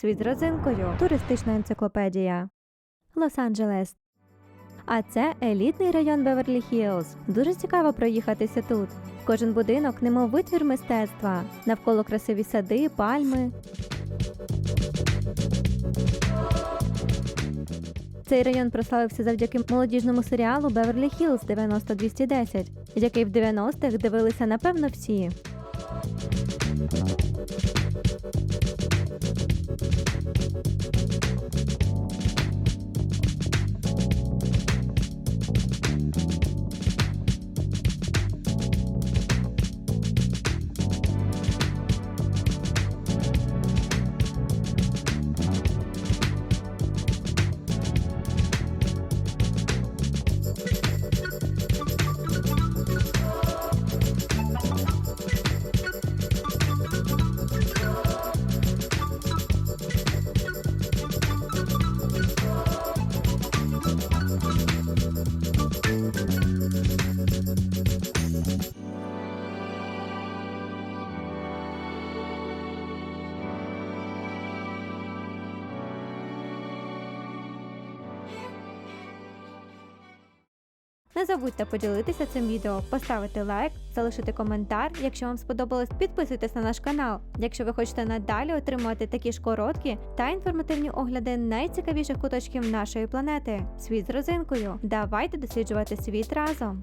Світ з родзинкою. Туристична енциклопедія. Лос-Анджелес. А це елітний район Беверлі Хіллз. Дуже цікаво проїхатися тут. Кожен будинок немов витвір мистецтва. Навколо красиві сади, пальми. Цей район прославився завдяки молодіжному серіалу Беверлі Хіллз 90-210, який в 90-х дивилися напевно всі. Не забудьте поділитися цим відео, поставити лайк, залишити коментар. Якщо вам сподобалось, підписуйтесь на наш канал. Якщо ви хочете надалі отримувати такі ж короткі та інформативні огляди найцікавіших куточків нашої планети. Світ з розинкою. Давайте досліджувати світ разом.